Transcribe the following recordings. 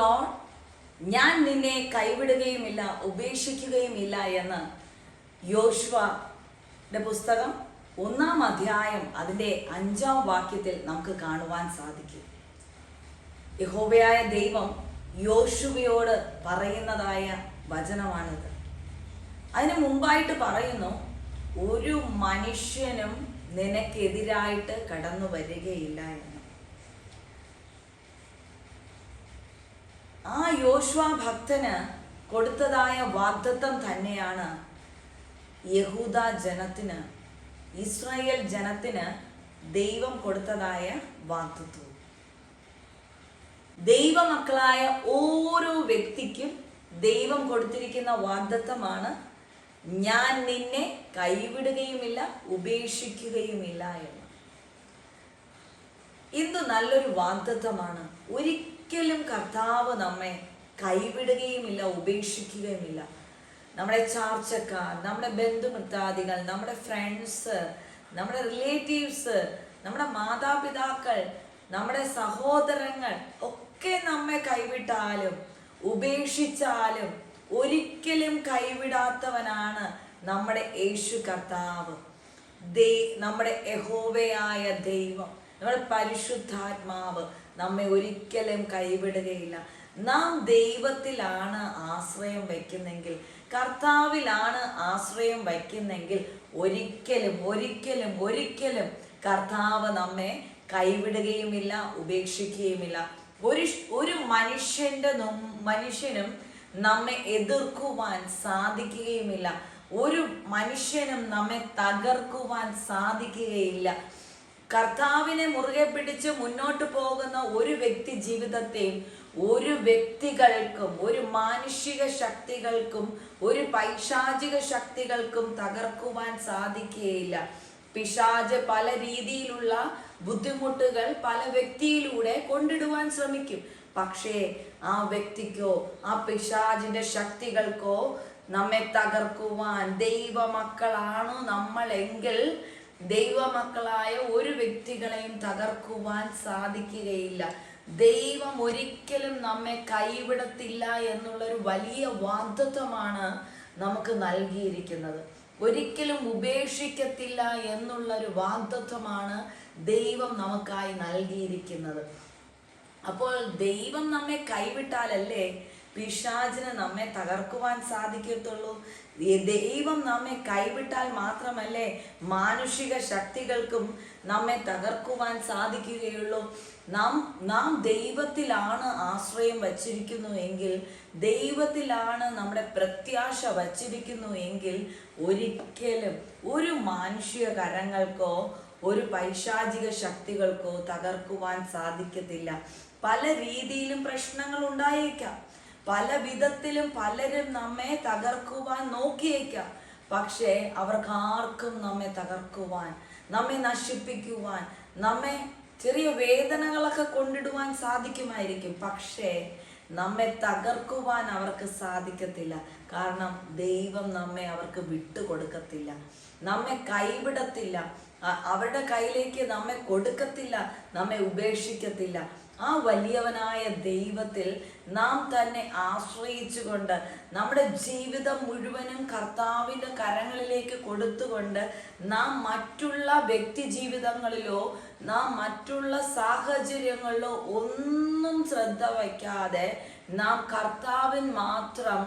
Load ഞാൻ നിന്നെ കൈവിടുകയുമില്ല ഉപേക്ഷിക്കുകയുമില്ല എന്ന് യോശുവയുടെ പുസ്തകം ഒന്നാം അധ്യായം അതിന്റെ അഞ്ചാം വാക്യത്തിൽ നമുക്ക് കാണുവാൻ സാധിക്കും. യഹോബയായ ദൈവം യോശുവയോട് പറയുന്നതായ വചനമാണിത്. അതിനു മുമ്പായിട്ട് പറയുന്നു ഒരു മനുഷ്യനും നിനക്കെതിരായിട്ട് കടന്നു വരികയില്ല എന്ന്. ആ യോശ്വ ഭക്തന് കൊടുത്തതായ വാഗ്ദത്തം തന്നെയാണ് യഹൂദ ജനത്തിന് ഇസ്രായേൽ ജനത്തിന് ദൈവം കൊടുത്തതായ വാഗ്ദത്വം. ദൈവമക്കളായ ഓരോ വ്യക്തിക്കും ദൈവം കൊടുത്തിരിക്കുന്ന വാഗ്ദത്തമാണ് ഞാൻ നിന്നെ കൈവിടുകയുമില്ല ഉപേക്ഷിക്കുകയുമില്ല എന്ന്. ഇത് നല്ലൊരു വാഗ്ദത്തമാണ്. ഒരിക്കലും കർത്താവ് നമ്മെ കൈവിടുകയുമില്ല ഉപേക്ഷിക്കുകയുമില്ല. നമ്മുടെ ചാർച്ചക്കാർ നമ്മുടെ ബന്ധുമിത്രാദികൾ നമ്മുടെ ഫ്രണ്ട്സ് നമ്മുടെ റിലേറ്റീവ്സ് നമ്മുടെ മാതാപിതാക്കൾ നമ്മുടെ സഹോദരങ്ങൾ ഒക്കെ നമ്മെ കൈവിട്ടാലും ഉപേക്ഷിച്ചാലും ഒരിക്കലും കൈവിടാത്തവനാണ് നമ്മുടെ യേശു കർത്താവ്. നമ്മുടെ യഹോവയായ ദൈവം നമ്മുടെ പരിശുദ്ധാത്മാവ്. നമ്മെ ഒരിക്കലും കൈവിടുകയില്ല. നാം ദൈവത്തിലാണ് ആശ്രയം വയ്ക്കുന്നെങ്കിൽ കർത്താവിലാണ് ആശ്രയം വയ്ക്കുന്നെങ്കിൽ ഒരിക്കലും ഒരിക്കലും ഒരിക്കലും കർത്താവ് നമ്മെ കൈവിടുകയുമില്ല ഉപേക്ഷിക്കുകയുമില്ല. ഒരു ഒരു മനുഷ്യന്റെ മനുഷ്യനും നമ്മെ എതിർക്കുവാൻ സാധിക്കുകയുമില്ല. ഒരു മനുഷ്യനും നമ്മെ തകർക്കുവാൻ സാധിക്കുകയില്ല. കർത്താവിനെ മുറുകെ പിടിച്ച് മുന്നോട്ട് പോകുന്ന ഒരു വ്യക്തി ജീവിതത്തെയും ഒരു വ്യക്തികൾക്കും ഒരു മാനുഷിക ശക്തികൾക്കും ഒരു പൈശാചിക ശക്തികൾക്കും തകർക്കുവാൻ സാധിക്കുകയില്ല. പിശാജ് പല രീതിയിലുള്ള ബുദ്ധിമുട്ടുകൾ പല വ്യക്തിയിലൂടെ കൊണ്ടിടുവാൻ ശ്രമിക്കും. പക്ഷേ ആ വ്യക്തിക്കോ ആ പിശാജിന്റെ ശക്തികൾക്കോ നമ്മെ തകർക്കുവാൻ ദൈവമക്കളാണ് നമ്മളെങ്കിൽ ദൈവമക്കളായ ഒരു വ്യക്തികളെയും തകർക്കുവാൻ സാധിക്കുകയില്ല. ദൈവം ഒരിക്കലും നമ്മെ കൈവിടത്തില്ല എന്നുള്ളൊരു വലിയ വാഗ്ദത്വമാണ് നമുക്ക് നൽകിയിരിക്കുന്നത്. ഒരിക്കലും ഉപേക്ഷിക്കത്തില്ല എന്നുള്ളൊരു വാഗ്ദത്വമാണ് ദൈവം നമുക്കായി നൽകിയിരിക്കുന്നത്. അപ്പോൾ ദൈവം നമ്മെ കൈവിട്ടാലല്ലേ പിശാചിന് നമ്മെ തകർക്കുവാൻ സാധിക്കത്തുള്ളൂ. ദൈവം നമ്മെ കൈവിട്ടാൽ മാത്രമല്ലേ മാനുഷിക ശക്തികൾക്കും നമ്മെ തകർക്കുവാൻ സാധിക്കുകയുള്ളൂ. നാം നാം ദൈവത്തിലാണ് ആശ്രയം വച്ചിരിക്കുന്നു എങ്കിൽ ദൈവത്തിലാണ് നമ്മുടെ പ്രത്യാശ വച്ചിരിക്കുന്നു എങ്കിൽ ഒരിക്കലും ഒരു മാനുഷിക കരങ്ങൾക്കോ ഒരു പൈശാചിക ശക്തികൾക്കോ തകർക്കുവാൻ സാധിക്കത്തില്ല. പല രീതിയിലും പ്രശ്നങ്ങൾ ഉണ്ടായേക്കാം. പല വിധത്തിലും പലരും നമ്മെ തകർക്കുവാൻ നോക്കിയേക്കാം. പക്ഷേ അവർക്ക് ആർക്കും നമ്മെ തകർക്കുവാൻ നമ്മെ നശിപ്പിക്കുവാൻ നമ്മെ ചെറിയ വേദനകളൊക്കെ കൊണ്ടിടുവാൻ സാധിക്കുമായിരിക്കും. പക്ഷേ നമ്മെ തകർക്കുവാൻ അവർക്ക് സാധിക്കത്തില്ല. കാരണം ദൈവം നമ്മെ അവർക്ക് വിട്ടുകൊടുക്കത്തില്ല. നമ്മെ കൈവിടത്തില്ല. അവരുടെ കയ്യിലേക്ക് നമ്മെ കൊടുക്കത്തില്ല നമ്മെ ഉപേക്ഷിക്കത്തില്ല. ആ വലിയവനായ ദൈവത്തിൽ നാം തന്നെ ആശ്രയിച്ചുകൊണ്ട് നമ്മുടെ ജീവിതം മുഴുവനും കർത്താവിന്റെ കരങ്ങളിലേക്ക് കൊടുത്തുകൊണ്ട് നാം മറ്റുള്ള വ്യക്തി ജീവിതങ്ങളിലോ നാം മറ്റുള്ള സാഹചര്യങ്ങളിലോ ഒന്നും ശ്രദ്ധ വയ്ക്കാതെ നാം കർത്താവിൻ മാത്രം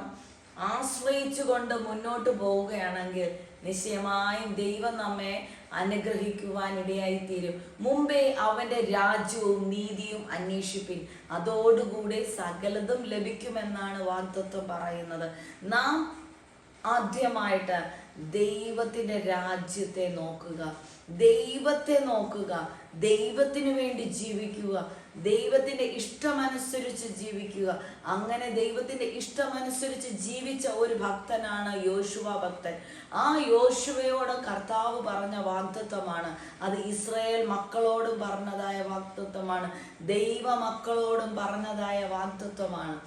ആശ്രയിച്ചുകൊണ്ട് മുന്നോട്ട് പോവുകയാണെങ്കിൽ നിശ്ചയമായും ദൈവം നമ്മെ അനുഗ്രഹിക്കുവാൻ തീരും മുമ്പേ അവന്റെ രാജ്യവും നീതിയും അന്വേഷിപ്പിൻ. അതോടുകൂടെ സകലതും ലഭിക്കുമെന്നാണ് വാഗ്ദത്വം പറയുന്നത്. നാം ആദ്യമായിട്ട് ദൈവത്തിന്റെ രാജ്യത്തെ നോക്കുക. ദൈവത്തെ നോക്കുക. ദൈവത്തിന് വേണ്ടി ജീവിക്കുക. ദൈവത്തിന്റെ ഇഷ്ടമനുസരിച്ച് ജീവിക്കുക. അങ്ങനെ ദൈവത്തിന്റെ ഇഷ്ടമനുസരിച്ച് ജീവിച്ച ഒരു ഭക്തനാണ് യോശുവ ഭക്തൻ. ആ യോശുവയോട് കർത്താവ് പറഞ്ഞ വാഗ്ദത്വമാണ് അത് ഇസ്രയേൽ മക്കളോടും പറഞ്ഞതായ വാഗ്ദത്വമാണ് ദൈവ മക്കളോടും പറഞ്ഞതായ വാഗ്ദത്വമാണ്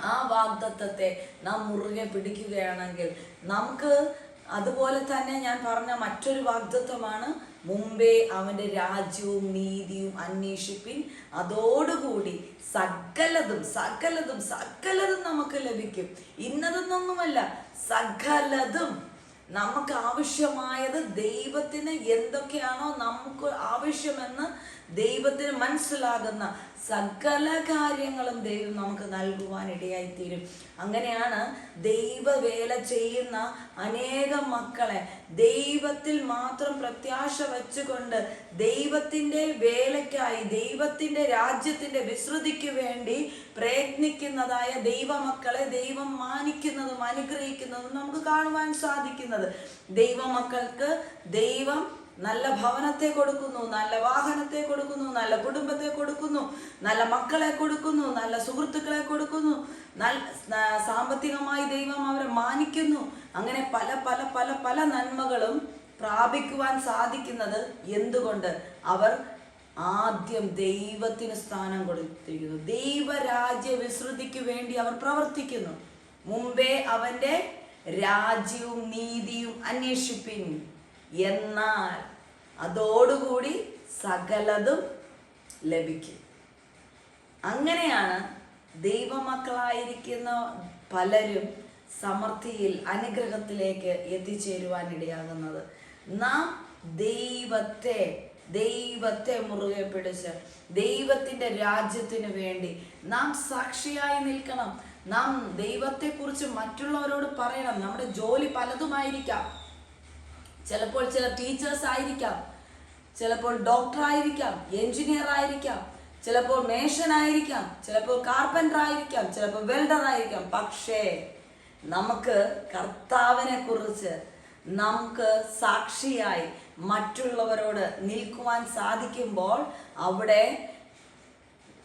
ആ വാഗ്ദത്വത്തെ നാം മുറുകെ പിടിക്കുകയാണെങ്കിൽ നമുക്ക് അതുപോലെ തന്നെ ഞാൻ പറഞ്ഞ മറ്റൊരു വാഗ്ദത്വമാണ് മുമ്പേ അവന്റെ രാജ്യവും നീതിയും അന്വേഷിപ്പിൻ. അതോടുകൂടി സകലതും സകലതും സകലതും നമുക്ക് ലഭിക്കും. ഇന്നതെന്നൊന്നുമല്ല സകലതും. നമുക്ക് ആവശ്യമായത് ദൈവത്തിന് എന്തൊക്കെയാണോ നമുക്ക് ആവശ്യമെന്ന് ദൈവത്തിന് മനസ്സിലാകുന്ന സകല കാര്യങ്ങളും ദൈവം നമുക്ക് നൽകുവാൻ ഇടയായിത്തീരും അങ്ങനെയാണ് ദൈവവേല ചെയ്യുന്ന അനേകം മക്കളെ ദൈവത്തിൽ മാത്രം പ്രത്യാശ വെച്ചുകൊണ്ട് ദൈവത്തിന്റെ വേലയ്ക്കായി ദൈവത്തിന്റെ രാജ്യത്തിന്റെ വിശ്രുതിക്ക് വേണ്ടി പ്രയത്നിക്കുന്നതായ ദൈവമക്കളെ ദൈവം മാനിക്കുന്നതും അനുഗ്രഹിക്കുന്നതും നമുക്ക് കാണുവാൻ സാധിക്കുന്നത്. ദൈവമക്കൾക്ക് ദൈവം നല്ല ഭവനത്തെ കൊടുക്കുന്നു നല്ല വാഹനത്തെ കൊടുക്കുന്നു നല്ല കുടുംബത്തെ കൊടുക്കുന്നു നല്ല മക്കളെ കൊടുക്കുന്നു നല്ല സുഹൃത്തുക്കളെ കൊടുക്കുന്നു നല്ല സാമ്പത്തികമായി ദൈവം അവരെ മാനിക്കുന്നു. അങ്ങനെ പല പല പല പല നന്മകളും പ്രാപിക്കുവാൻ സാധിക്കുന്നത് എന്തുകൊണ്ട്? അവർ ആദ്യം ദൈവത്തിന് സ്ഥാനം കൊടുത്തിരിക്കുന്നു. ദൈവരാജ്യ വിശ്രുതിക്ക് വേണ്ടി അവർ പ്രവർത്തിക്കുന്നു. മുമ്പേ അവന്റെ രാജ്യവും നീതിയും അന്വേഷിപ്പിൻ. എന്നാൽ അതോടുകൂടി സകലതും ലഭിക്കും. അങ്ങനെയാണ് ദൈവമക്കളായിരിക്കുന്ന പലരും സമൃദ്ധിയിൽ അനുഗ്രഹത്തിലേക്ക് എത്തിച്ചേരുവാൻ ഇടയാകുന്നത് നാം ദൈവത്തെ ദൈവത്തെ മുറുകെ പിടിച്ച് ദൈവത്തിന്റെ രാജ്യത്തിന് വേണ്ടി നാം സാക്ഷിയായി നിൽക്കണം. നാം ദൈവത്തെക്കുറിച്ച് മറ്റുള്ളവരോട് പറയണം. നമ്മുടെ ജോലി പലതുമായിരിക്കാം. ചിലപ്പോൾ ചില ടീച്ചേഴ്സ് ആയിരിക്കാം. ചിലപ്പോൾ ഡോക്ടർ ആയിരിക്കാം എഞ്ചിനീയർ ആയിരിക്കാം ചിലപ്പോൾ മേഷൻ ആയിരിക്കാം ചിലപ്പോൾ കാർപ്പന്റർ ആയിരിക്കാം ചിലപ്പോൾ വെൽഡർ ആയിരിക്കാം. പക്ഷേ നമുക്ക് കർത്താവിനെ കുറിച്ച് നമുക്ക് സാക്ഷിയായി മറ്റുള്ളവരോട് നിൽക്കുവാൻ സാധിക്കുമ്പോൾ അവിടെ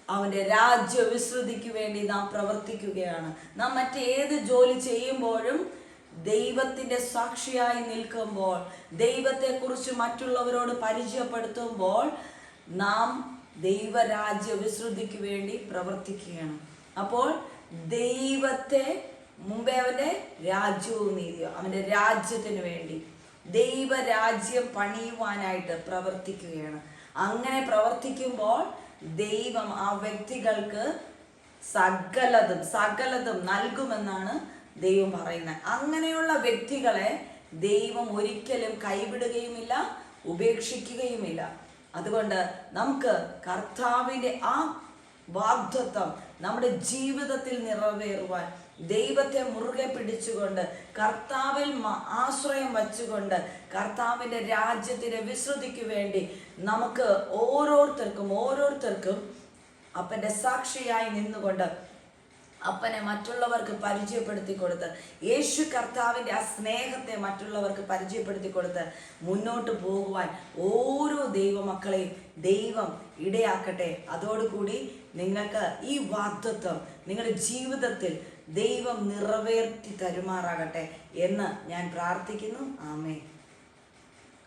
അവന്റെ രാജ്യവിശ്രുതിക്ക് വേണ്ടി നാം പ്രവർത്തിക്കുകയാണ്. നാം മറ്റേത് ജോലി ചെയ്യുമ്പോഴും ദൈവത്തിന്റെ സാക്ഷിയായി നിൽക്കുമ്പോൾ ദൈവത്തെക്കുറിച്ച് മറ്റുള്ളവരോട് പരിചയപ്പെടുത്തുമ്പോൾ നാം ദൈവരാജ്യ വിശ്രുതിക്ക് വേണ്ടി പ്രവർത്തിക്കുകയാണ്. അപ്പോൾ ദൈവത്തെ മുമ്പേ അവന്റെ രാജ്യവും നീതിയോ അവന്റെ രാജ്യത്തിന് വേണ്ടി ദൈവരാജ്യം പണിയുവാനായിട്ട് പ്രവർത്തിക്കുകയാണ്. അങ്ങനെ പ്രവർത്തിക്കുമ്പോൾ ദൈവം ആ വ്യക്തികൾക്ക് സകലതും സകലതും നൽകുമെന്നാണ് ദൈവം പറയുന്നത് അങ്ങനെയുള്ള വ്യക്തികളെ ദൈവം ഒരിക്കലും കൈവിടുകയുമില്ല ഉപേക്ഷിക്കുകയുമില്ല. അതുകൊണ്ട് നമുക്ക് കർത്താവിന്റെ ആ വാഗ്ദത്വം നമ്മുടെ ജീവിതത്തിൽ നിറവേറുവാൻ ദൈവത്തെ മുറുകെ പിടിച്ചുകൊണ്ട് കർത്താവിൽ ആശ്രയം വച്ചുകൊണ്ട് കർത്താവിന്റെ രാജ്യത്തിന്റെ വിശ്രുതിക്ക് വേണ്ടി നമുക്ക് ഓരോരുത്തർക്കും ഓരോരുത്തർക്കും അപ്പന്റെ സാക്ഷിയായി നിന്നുകൊണ്ട് അപ്പനെ മറ്റുള്ളവർക്ക് പരിചയപ്പെടുത്തി കൊടുത്ത് യേശു കർത്താവിന്റെ ആ സ്നേഹത്തെ മറ്റുള്ളവർക്ക് പരിചയപ്പെടുത്തി കൊടുത്ത് മുന്നോട്ട് പോകുവാൻ ഓരോ ദൈവമക്കളെയും ദൈവം ഇടയാക്കട്ടെ. അതോടുകൂടി നിങ്ങൾക്ക് ഈ വാഗ്ദത്വം നിങ്ങളുടെ ജീവിതത്തിൽ ദൈവം നിറവേറ്റി തരുമാറാകട്ടെ എന്ന് ഞാൻ പ്രാർത്ഥിക്കുന്നു. ആമേ